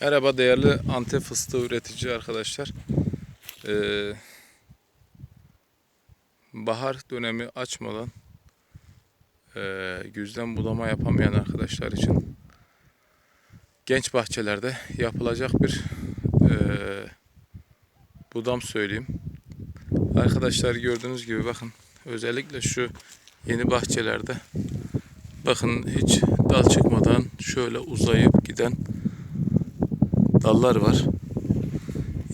Merhaba değerli Antep fıstığı üretici arkadaşlar. Ee, bahar dönemi açmadan e, güzden budama yapamayan arkadaşlar için genç bahçelerde yapılacak bir e, budam söyleyeyim. Arkadaşlar gördüğünüz gibi bakın özellikle şu yeni bahçelerde bakın hiç dal çıkmadan şöyle uzayıp giden dallar var.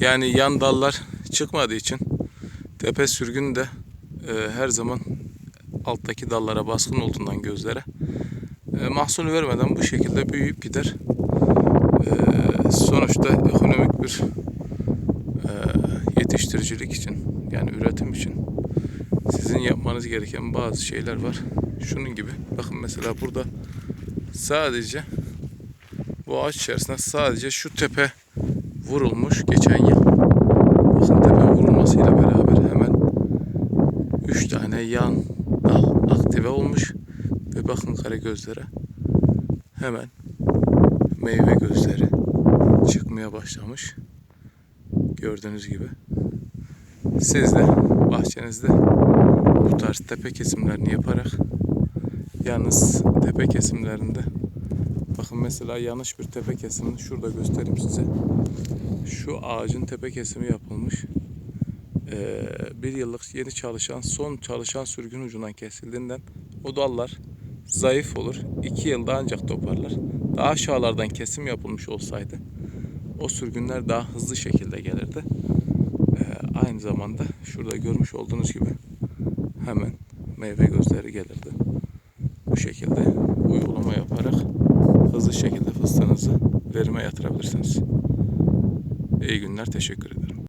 Yani yan dallar çıkmadığı için tepe sürgün de e, her zaman alttaki dallara baskın olduğundan gözlere e, mahsul vermeden bu şekilde büyüyüp gider. E, sonuçta ekonomik bir e, yetiştiricilik için yani üretim için sizin yapmanız gereken bazı şeyler var. Şunun gibi bakın mesela burada sadece bu ağaç içerisinde sadece şu tepe vurulmuş geçen yıl. Bakın tepe vurulmasıyla beraber hemen 3 tane yan dal aktive olmuş. Ve bakın kare gözlere hemen meyve gözleri çıkmaya başlamış. Gördüğünüz gibi. Siz de bahçenizde bu tarz tepe kesimlerini yaparak yalnız tepe kesimlerinde Bakın mesela yanlış bir tepe kesimini şurada göstereyim size. Şu ağacın tepe kesimi yapılmış. Ee, bir yıllık yeni çalışan, son çalışan sürgün ucundan kesildiğinden o dallar zayıf olur. İki yılda ancak toparlar. Daha aşağılardan kesim yapılmış olsaydı o sürgünler daha hızlı şekilde gelirdi. Ee, aynı zamanda şurada görmüş olduğunuz gibi hemen meyve gözleri gelirdi. Bu şekilde yaparak hızlı şekilde fıstığınızı verime yatırabilirsiniz. İyi günler, teşekkür ederim.